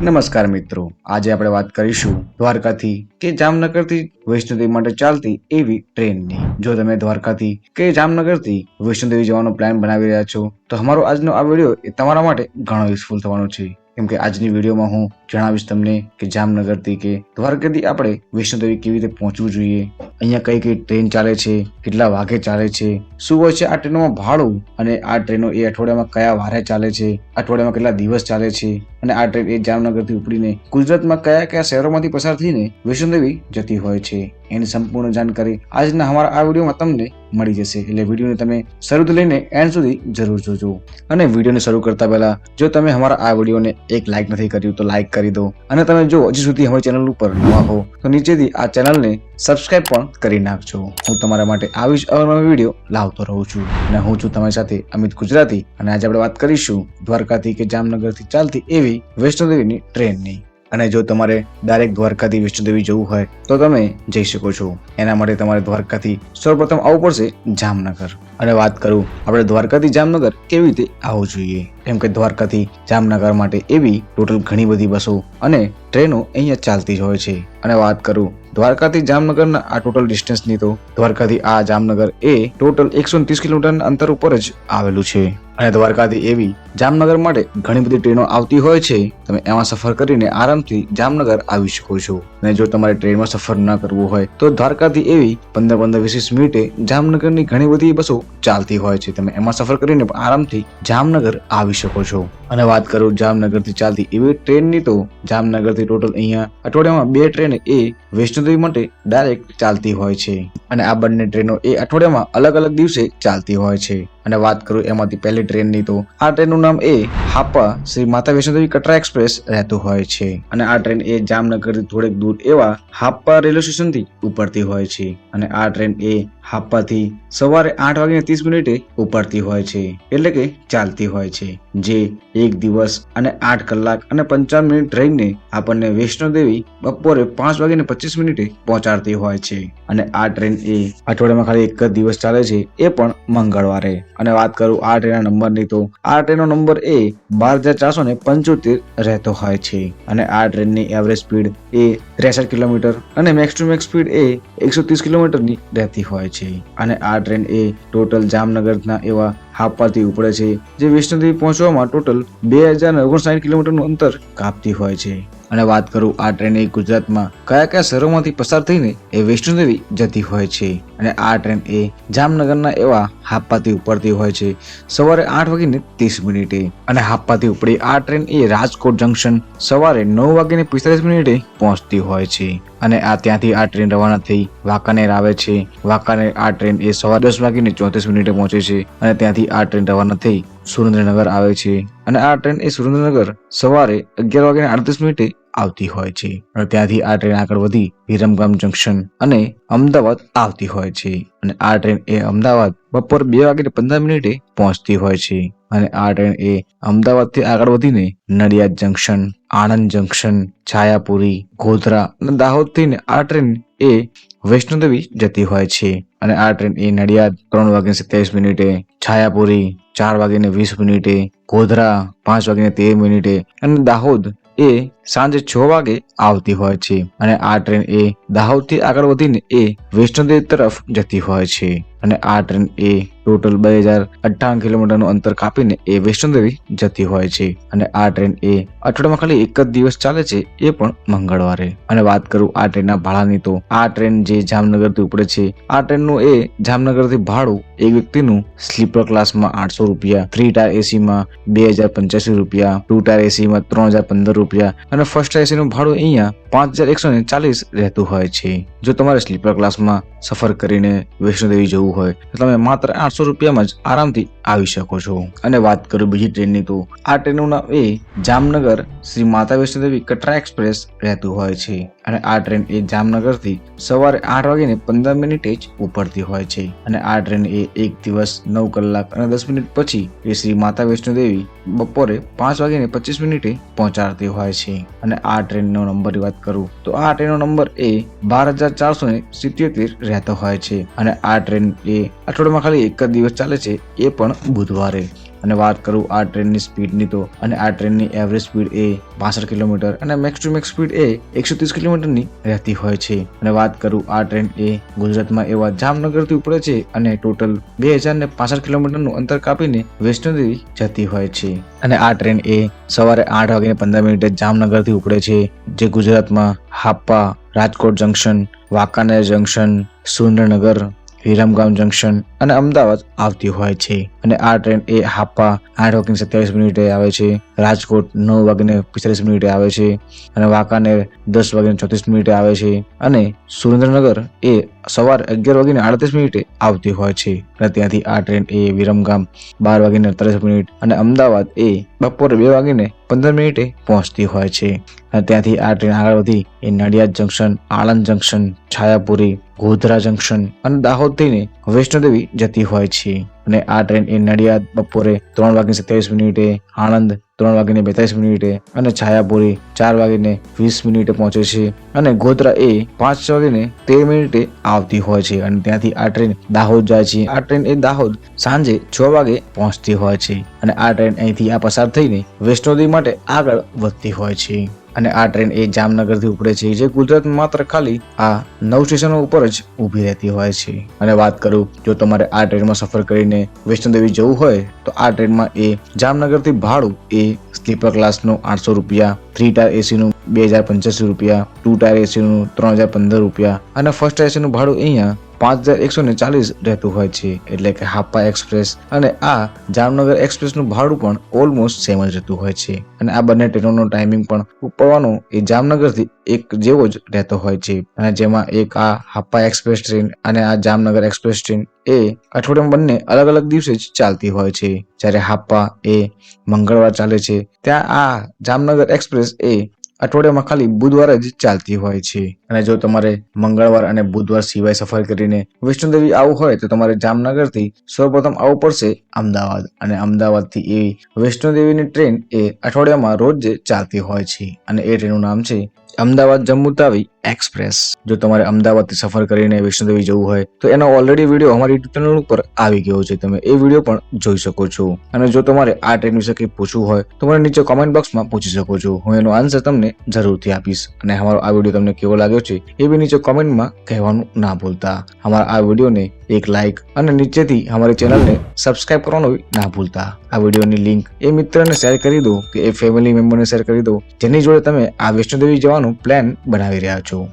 નમસ્કાર મિત્રો. આજે આપણે વાત કરીશું દ્વારકાથી કે જામનગરથી વૈષ્ણોદેવી માટે ચાલતી એવી ટ્રેનની. જો તમે દ્વારકાથી કે જામનગરથી વૈષ્ણોદેવી જવાનો પ્લાન બનાવી રહ્યા છો, તો અમારો આજનો આ વીડિયો એ તમારા માટે ઘણો યુઝફુલ થવાનો છે. કેમ કે આજની વિડીયોમાં હું જણાવીશ તમને કે જામનગરથી કે દ્વારકાથી આપણે વૈષ્ણોદેવી કેવી રીતે પહોંચવું જોઈએ, અહીંયા કઈ કઈ ટ્રેન ચાલે છે, કેટલા વાગે ચાલે છે, શું હોય છે આ ટ્રેનોમાં ભાડું, અને આ ટ્રેનો એ અઠવાડિયામાં કયા વારે ચાલે છે, અઠવાડિયામાં કેટલા દિવસ ચાલે છે અને આ ટ્રેન એ જામનગરથી ઉપડીને ગુજરાતમાં કયા કયા શહેરોમાંથી પસાર થઈને વૈષ્ણોદેવી જતી હોય છે એની સંપૂર્ણ જાણકારી આજના અમારા આ વિડીયોમાં તમને મળી જશે. એટલે વિડીયોને તમે શરૂથી લઈને એન્ડ સુધી જરૂર જોજો. અને વિડીયોને શરૂ કરતા પહેલા જો તમે અમારા આ વિડીયોને એક લાઈક નથી કર્યું તો લાઈક કરી દો. અને તમે જો હજી સુધી અમારી ચેનલ ઉપર નવા હો તો નીચેથી આ ચેનલને સબસ્ક્રાઇબ પણ કરી નાખજો. હું તમારા માટે આવી જ અવનવી વીડિયો લાવતો રહું છું. અને હું છું તમારી સાથે અમિત ગુજરાતી. અને આજે આપણે વાત કરીશું દ્વારકાથી કે જામનગરથી ચાલતી એવી વૈષ્ણોદેવીની ટ્રેનની. અને જો તમારે ડાયરેક્ટ દ્વારકાથી વૈષ્ણોદેવી જવું હોય, તો તમે જઈ શકો છો. એના માટે તમારે દ્વારકાથી સૌપ્રથમ આવવું પડશે જામનગર. અને વાત કરું, આપણે દ્વારકાથી જામનગર કેવી રીતે આવવું જોઈએ? કેમ કે દ્વારકાથી જામનગર માટે એવી ટોટલ ઘણી બધી બસો અને ટ્રેનો અહીંયા ચાલતી જ હોય છે. અને વાત કરું, દ્વારકાથી જામનગરના આ ટોટલ ડિસ્ટન્સની તો દ્વારકાથી આ જામનગર એ ટોટલ એકસો ત્રીસ કિલોમીટર અંતર ઉપર જ આવેલું છે. અને દ્વારકાથી એવી જામનગર માટે ઘણી બધી ટ્રેનો આવતી હોય છે, તમે એમાં સફર કરીને આરામથી જામનગર આવી શકો છો. અને જો તમારે ટ્રેનમાં સફર ન કરવું હોય, તો દ્વારકાથી એવી પંદર પંદર વીસ મિનિટે જામનગરની ઘણી બધી બસો ચાલતી હોય છે. તમે એમાં સફર કરીને આરામથી જામનગર આવી શકો છો. અને વાત કરું જામનગરથી ચાલતી એવી ટ્રેનની તો જામનગરથી ટોટલ અહીંયા અઠવાડિયામાં બે ટ્રેન એ વૈષ્ણોદેવી માટે ડાયરેક્ટ ચાલતી હોય છે. અને આ બંને ટ્રેનો એ અઠવાડિયામાં અલગ અલગ દિવસે ચાલતી હોય છે. અને વાત કરું એમાંથી પહેલી ટ્રેનની તો. આ ટ્રેનનું નામ એ હાપા શ્રી માતા વૈષ્ણોદેવી કટરા એક્સપ્રેસ રહેતું હોય છે. અને આ ટ્રેન એ જામનગરથી થોડેક દૂર એવા હાપા રેલવે સ્ટેશનથી ઉપડતી હોય છે. અને આ ટ્રેન એ હાપાથી સવારે આઠ વાગીને ત્રીસ મિનિટે ઉપડતી હોય છે. એટલે કે ચાલતી હોય છે. જે એક દિવસ અને આઠ કલાક અને પંચાવન મિનિટ રહીને આપણને વૈષ્ણોદેવી બપોરે પાંચ વાગીને પચીસ મિનિટે પહોંચાડતી હોય છે. અને આ ટ્રેન એ અઠવાડિયામાં ખાલી એક જ દિવસ ચાલે છે. એ પણ મંગળવારે. અને વાત કરું આ ટ્રેનના નંબરની તો આ ટ્રેનનો નંબર એ બાર હજાર ચારસો ને પંચોતેર રહેતો હોય છે. અને આ ટ્રેનની એવરેજ સ્પીડ એ ત્રેસઠ કિલોમીટર અને મેક્સ ટુ મેક્સ સ્પીડ એ એકસો ત્રીસ કિલોમીટરની રહેતી હોય છે. અને આ ટ્રેન એ ટોટલ જામનગરના એવા હાપાથી ઉપડે છે, જે વૈષ્ણોદેવી પહોંચવામાં ટોટલ બે હજાર ઓગણસાઠ કિલોમીટરનું અંતર કાપતી હોય છે. અને વાત કરું આ ટ્રેન એ ગુજરાતમાં કયા કયા શહેરોમાંથી પસાર થઈને એ વૈષ્ણોદેવી જતી હોય છે. અને આ ટ્રેન એ જામનગરના એવા હાપાથી ઉપડતી હોય છે. સવારે આઠ વાગીને ત્રીસ મિનિટે. અને હાપાથી ઉપડી આ ટ્રેન એ રાજકોટ જંકશન સવારે નવ વાગીને પિસ્તાલીસ મિનિટે પહોંચતી હોય છે. અને આ ત્યાંથી આ ટ્રેન રવાના થઈ વાંકાનેર આવે છે. વાંકાનેર આ ટ્રેન એ સવારે દસ વાગીને ચોત્રીસ મિનિટે પહોંચે છે. અને ત્યાંથી આ ટ્રેન રવાના થઈ સુરેન્દ્રનગર આવે છે. અને આ ટ્રેન એ સુરેન્દ્રનગર સવારે અગિયાર વાગ્યાને આડત્રીસ મિનિટે આવતી હોય છે. અને ત્યાંથી આ ટ્રેન આગળ વધી વિરમગામ જંકશન અને અમદાવાદ આવતી હોય છે. અને આ ટ્રેન એ અમદાવાદ બપોર બે વાગે પંદર મિનિટે પહોંચતી હોય છે. અને આ ટ્રેન એ અમદાવાદથી આગળ વધીને નડિયાદ જંકશન આણંદ જંકશન છાયાપુરી, ગોધરા અને દાહોદ થઈને આ ટ્રેન એ વૈષ્ણોદેવી જતી હોય છે. અને આ ટ્રેન એ નડિયાદ ત્રણ વાગે સત્યાવીસ મિનિટે, છાયાપુરી ચાર વાગીને વીસ મિનિટે, ગોધરા પાંચ વાગીને તેર મિનિટે અને દાહોદ એ સાંજે છ વાગે આવતી હોય છે અને આ ટ્રેન એ દાહોદથી આગળ વધીને એ વૈષ્ણોદેવી તરફ જતી હોય છે. અને આ ટ્રેન એ ટોટલ બે હજાર અઠ્ઠાવન કિલોમીટરનું અંતર કાપીને એ વૈષ્ણોદેવી જતી હોય છે. અને આ ટ્રેન એ અઠવાડિયામાં ખાલી એક જ દિવસ ચાલે છે એ પણ મંગળવારે. અને વાત કરું આ ટ્રેનના ભાડાની તો આ ટ્રેન જે જામનગરથી ઉપડે છે, આ ટ્રેનનું એ જામનગરથી ભાડું એક વ્યક્તિનું સ્લીપર ક્લાસમાં આઠસો રૂપિયા, થ્રી ટાયર એસીમાં બે હજાર પંચ્યાસી રૂપિયા, ટુ ટાયર એસીમાં ત્રણ હજાર પંદર રૂપિયા અને ફર્સ્ટ ટાયર એસીનું ભાડું અહીંયા પાંચ હજાર એકસો ને ચાલીસ રહેતું હોય છે. જો તમારે સ્લીપર ક્લાસમાં સફર કરીને વૈષ્ણોદેવી જવું હોય. તો તમે માત્ર આઠસો રૂપિયામાં જ આરામથી આવી શકો છો. અને વાત કરું બીજી ટ્રેનની તો, આ ટ્રેનનું નામ એ જામનગર શ્રી માતા વૈષ્ણોદેવી કટરા એક્સપ્રેસ રહેતું હોય છે. અને આ ટ્રેન એ જામનગરથી સવારે આઠ વાગીને પંદર મિનિટે જ ઉપડતી હોય છે. અને આ ટ્રેન એ એક દિવસ નવ કલાક અને દસ મિનિટ પછી એ શ્રી માતા વૈષ્ણોદેવી બપોરે પાંચ વાગીને પચીસ મિનિટે પહોંચાડતી હોય છે. અને આ ટ્રેનનો નંબરની વાત કરું, તો આ ટ્રેનનો નંબર એ બાર હજાર ચારસો ને સિત્યોતેર રહેતો હોય છે. અને આ ટ્રેન એ અઠવાડિયામાં ખાલી એક જ દિવસ ચાલે છે, એ પણ પણ બુધવારે. અને વાત કરું આ ટ્રેનની સ્પીડની તો, અને આ ટ્રેનની એવરેજ સ્પીડ એ પાસઠ કિલોમીટર અને મેક્સ ટુ મેક્સ સ્પીડ એ એકસો ત્રીસ કિલોમીટરની રહેતી હોય છે. અને વાત કરું આ ટ્રેન એ ગુજરાતમાં એવા જામનગરથી ઉપડે છે અને ટોટલ બે હજાર ને પાસઠ કિલોમીટરનું અંતર કાપીને વૈષ્ણોદેવી જતી હોય છે. અને આ ટ્રેન એ સવારે આઠ વાગીને પંદર મિનિટે જામનગરથી ઉપડે છે, જે ગુજરાતમાં Hapa Rajkot junction Wankaner junction Surendranagar Viramgam junction અને અમદાવાદ આવતી હોય છે. અને આ ટ્રેન એ હાપા આઠ વાગીને સત્યાવીસ મિનિટે આવે છે. રાજકોટ નવ વાગીને પિસ્તાલીસ મિનિટે આવે છે. અને વાંકાનેર દસ વાગીને ચોત્રીસ મિનિટે આવે છે. અને સુરેન્દ્રનગર એ સવારે અગિયાર વાગીને આડત્રીસ મિનિટે આવતી હોય છે. અને ત્યાંથી આ ટ્રેન એ વિરમગામ બાર વાગીને અડતાલીસ મિનિટ અને અમદાવાદ એ બપોરે બે વાગીને પંદર મિનિટે પહોંચતી હોય છે. અને ત્યાંથી આ ટ્રેન આગળ વધી એ Nadiad junction, Anand junction, Chhayapuri, Godhra junction અને દાહોદ થઈને વૈષ્ણોદેવી જતી હોય છે. અને આ ટ્રેન એ નડિયાદ, બપોરે ત્રણ વાગીને સત્યાવીસ મિનિટે, આણંદ ત્રણ વાગીને બેતાલીસ મિનિટે અને છાયાપુરી ચાર વાગીને વીસ મિનિટે પહોંચે છે. અને ગોધરા એ પાંચ વાગીને તેર મિનિટે આવતી હોય છે અને ત્યાંથી આ ટ્રેન દાહોદ જાય છે. આ ટ્રેન એ દાહોદ સાંજે છ વાગે પહોંચતી હોય છે અને આ ટ્રેન અહીંથી આ પસાર થઈને વૈષ્ણોદેવી માટે આગળ વધતી હોય છે. અને આ ટ્રેન એ જામનગરથી ઉપડે છે. જે ગુજરાતમાં માત્ર ખાલી આ નવ સ્ટેશનો ઉપર જ ઊભી રહેતી હોય છે. અને વાત કરું, જો તમારે આ ટ્રેનમાં સફર કરીને વૈષ્ણોદેવી જવું હોય, તો આ ટ્રેનમાં એ જામનગરથી ભાડું એ સ્લીપર ક્લાસનું આઠસો રૂપિયા, થ્રી ટાયર એસીનું બે હજાર પંચ્યાસી રૂપિયા, ટુ ટાયર એસીનું ત્રણ હજાર પંદર રૂપિયા અને ફર્સ્ટ ટાયર એસીનું ભાડું અહીંયા પાંચ હજાર એકસો ચાલીસ રહેતું હોય છે, એટલે કે હાપા એક્સપ્રેસ અને આ જામનગર એક્સપ્રેસનું ભાડું પણ ઓલમોસ્ટ સેમ જ રહેતું હોય છે. અને આ બંને ટ્રેનોનો ટાઈમિંગ પણ ઉપડવાનો એ જામનગરથી એક જેવો જ રહેતો હોય છે. અને જેમાં એક આ હાપા એક્સપ્રેસ ટ્રેન અને આ જામનગર એક્સપ્રેસ ટ્રેન એ અઠવાડિયામાં બંને અલગ અલગ દિવસે જ ચાલતી હોય છે. જ્યારે હાપા એ મંગળવાર ચાલે છે, ત્યાં આ જામનગર એક્સપ્રેસ એ અઠવાડિયામાં ખાલી બુધવારે જ ચાલતી હોય છે. અને જો તમારે મંગળવાર અને બુધવાર સિવાય સફર કરીને વૈષ્ણોદેવી આવવું હોય તો તમારે જામનગરથી સૌપ્રથમ આવવું પડશે અમદાવાદ. અને અમદાવાદથી એ વૈષ્ણોદેવીની ટ્રેન એ અઠવાડિયામાં રોજ ચાલતી હોય છે. અને એ ટ્રેનનું નામ છે અમદાવાદ જમ્મુ તાવી. એક્સપ્રેસ જો તમારે અમદાવાદથી સફર કરીને વૈષ્ણોદેવી જવું હોય, તો એનો ઓલરેડી વીડિયો અમારી યુટ્યુબ ચેનલ ઉપર આવી ગયો છે. તમે એ વીડિયો પણ જોઈ શકો છો. અને જો તમારે આ ટ્રેન વિશે કંઈ પૂછવું હોય, તો મને નીચે કોમેન્ટ બોક્સમાં પૂછી શકો છો. હું એનો આન્સર તમને જરૂરથી આપીશ. અને અમારો આ વીડિયો તમને કેવો લાગ્યો છે, એ બી નીચે કોમેન્ટમાં કહેવાનું ના ભૂલતા. અમારા આ વિડીયોને એક લાઇક અને નીચેથી અમારી ચેનલને સબસ્ક્રાઇબ કરવાનું ના ભૂલતા. આ વિડીયોની લિંક એ મિત્રને શેર કરી દો કે એ ફેમિલી મેમ્બરને શેર કરી દો, જેની જોડે તમે આ વૈષ્ણોદેવી જવાનું પ્લાન બનાવી રહ્યા છો. mucho.